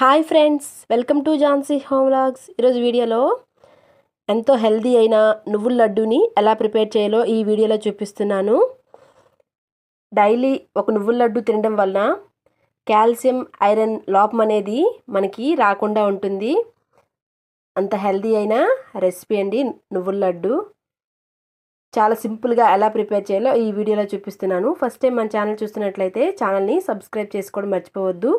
Hi friends welcome to Jhansi home logs ఈరోజు వీడియోలో ఎంతో హెల్దీ అయిన నువ్వుల లడ్డూని ఎలా ప్రిపేర్ చేయాలో ఈ వీడియోలో చూపిస్తున్నాను. డైలీ ఒక నువ్వుల లడ్డు తినడం వలన కాల్షియం ఐరన్ లోపం అనేది మనకి రాకుండా ఉంటుంది. అంత హెల్దీ అయిన రెసిపీ అండి నువ్వుల లడ్డు. చాలా సింపుల్గా ఎలా ప్రిపేర్ చేయాలో ఈ వీడియోలో చూపిస్తున్నాను. ఫస్ట్ టైం మన ఛానల్ చూస్తున్నట్లయితే ఛానల్ని సబ్స్క్రైబ్ చేసుకోవడం మర్చిపోవద్దు.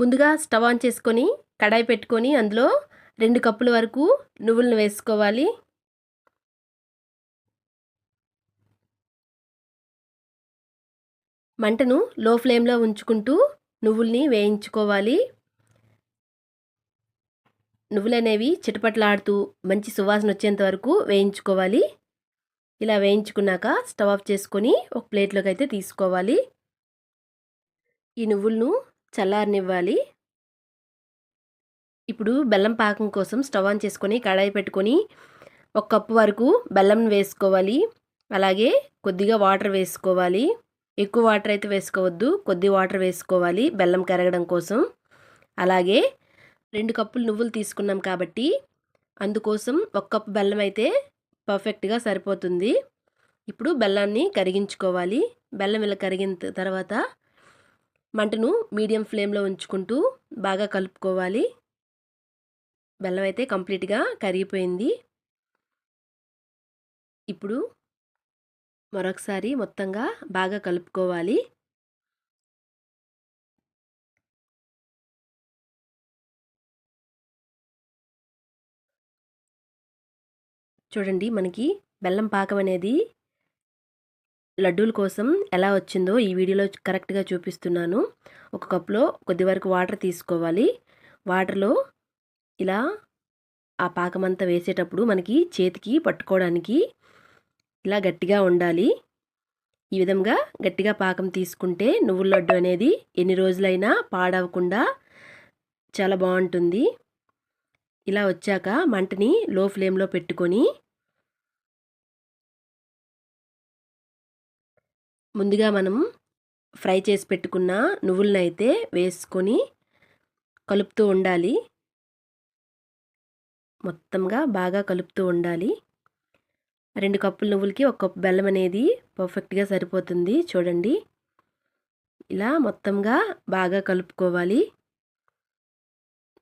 ముందుగా స్టవ్ ఆన్ చేసుకొని కడాయి పెట్టుకొని అందులో రెండు కప్పుల వరకు నువ్వులను వేసుకోవాలి. మంటను లో ఫ్లేమ్లో ఉంచుకుంటూ నువ్వుల్ని వేయించుకోవాలి. నువ్వులు అనేవి చిటపట్లాడుతూ మంచి సువాసన వచ్చేంత వరకు వేయించుకోవాలి. ఇలా వేయించుకున్నాక స్టవ్ ఆఫ్ చేసుకొని ఒక ప్లేట్లోకి అయితే తీసుకోవాలి. ఈ నువ్వులను చల్లారనివ్వాలి. ఇప్పుడు బెల్లం పాకం కోసం స్టవ్ ఆన్ చేసుకొని కడాయి పెట్టుకొని ఒక కప్పు వరకు బెల్లం వేసుకోవాలి. అలాగే కొద్దిగా వాటర్ వేసుకోవాలి. ఎక్కువ వాటర్ అయితే వేసుకోవద్దు కొద్ది వాటర్ వేసుకోవాలి బెల్లం కరగడం కోసం. అలాగే రెండు కప్పులు నువ్వులు తీసుకున్నాం కాబట్టి అందుకోసం ఒక కప్పు బెల్లం అయితే పర్ఫెక్ట్గా సరిపోతుంది. ఇప్పుడు బెల్లాన్ని కరిగించుకోవాలి. బెల్లం ఇలా కరిగిన తర్వాత మంటను మీడియం ఫ్లేమ్లో ఉంచుకుంటూ బాగా కలుపుకోవాలి. బెల్లం అయితే కంప్లీట్గా కరిగిపోయింది. ఇప్పుడు మరొకసారి మొత్తంగా బాగా కలుపుకోవాలి. చూడండి మనకి బెల్లం పాకం అనేది లడ్డూల కోసం ఎలా వచ్చిందో ఈ వీడియోలో కరెక్ట్గా చూపిస్తున్నాను. ఒక కప్లో కొద్ది వరకు వాటర్ తీసుకోవాలి. వాటర్లో ఇలా ఆ పాకమంతా వేసేటప్పుడు మనకి చేతికి పట్టుకోవడానికి ఇలా గట్టిగా ఉండాలి. ఈ విధంగా గట్టిగా పాకం తీసుకుంటే నువ్వుల లడ్డు అనేది ఎన్ని రోజులైనా పాడవకుండా చాలా బాగుంటుంది. ఇలా వచ్చాక మంటని లో ఫ్లేమ్లో పెట్టుకొని ముందుగా మనం ఫ్రై చేసి పెట్టుకున్న నువ్వులను అయితే వేసుకొని కలుపుతూ ఉండాలి. మొత్తంగా బాగా కలుపుతూ ఉండాలి. రెండు కప్పుల నువ్వులకి ఒక కప్పు బెల్లం అనేది పర్ఫెక్ట్గా సరిపోతుంది చూడండి. ఇలా మొత్తంగా బాగా కలుపుకోవాలి.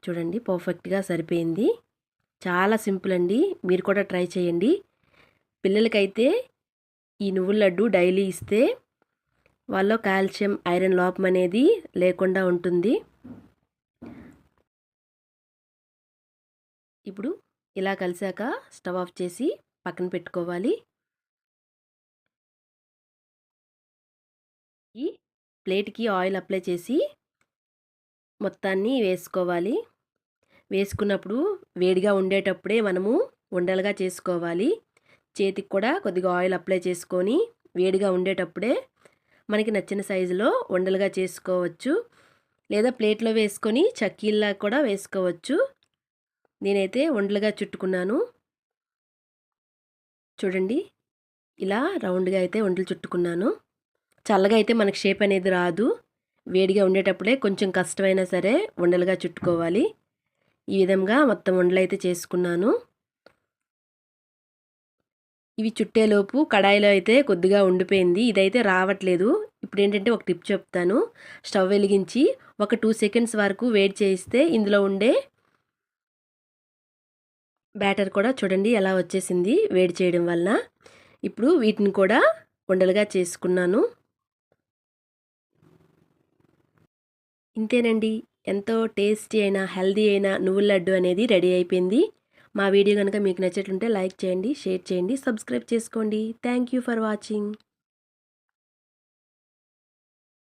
చూడండి పర్ఫెక్ట్గా సరిపోయింది. చాలా సింపుల్ అండి. మీరు కూడా ట్రై చేయండి. పిల్లలకైతే ఈ నువ్వుల లడ్డు డైలీ ఇస్తే వాళ్ళలో కాల్షియం ఐరన్ లోపం అనేది లేకుండా ఉంటుంది. ఇప్పుడు ఇలా కలిసాక స్టవ్ ఆఫ్ చేసి పక్కన పెట్టుకోవాలి. ఈ ప్లేట్కి ఆయిల్ అప్లై చేసి మొత్తాన్ని వేసుకోవాలి. వేసుకున్నప్పుడు వేడిగా ఉండేటప్పుడే మనము ఉండలుగా చేసుకోవాలి. చేతికి కూడా కొద్దిగా ఆయిల్ అప్లై చేసుకొని వేడిగా ఉండేటప్పుడే మనకి నచ్చిన సైజులో ఉండలుగా చేసుకోవచ్చు. లేదా ప్లేట్లో వేసుకొని చక్కీల్లా కూడా వేసుకోవచ్చు. నేనైతే ఉండలుగా చుట్టుకున్నాను. చూడండి ఇలా రౌండ్గా అయితే ఉండలు చుట్టుకున్నాను. చల్లగా అయితే మనకు షేప్ అనేది రాదు. వేడిగా ఉండేటప్పుడే కొంచెం కష్టమైనా సరే ఉండలుగా చుట్టుకోవాలి. ఈ విధంగా మొత్తం ఉండలు అయితే చేసుకున్నాను. ఇవి చుట్టేలోపు కడాయిలో అయితే కొద్దిగా ఉండిపోయింది. ఇదైతే రావట్లేదు. ఇప్పుడు ఏంటంటే ఒక టిప్ చెప్తాను. స్టవ్ వెలిగించి ఒక టూ సెకండ్స్ వరకు వెయిట్ చేయిస్తే ఇందులో ఉండే బ్యాటర్ కూడా చూడండి ఎలా వచ్చేసింది వేడి చేయడం వలన. ఇప్పుడు వీటిని కూడా ఉండలుగా చేసుకున్నాను. ఇంతేనండి. ఎంతో టేస్టీ అయిన హెల్దీ అయిన నువ్వుల లడ్డు అనేది రెడీ అయిపోయింది. మా వీడియో కనుక మీకు నచ్చినట్లుంటే లైక్ చేయండి షేర్ చేయండి సబ్స్క్రైబ్ చేసుకోండి. Thank you for watching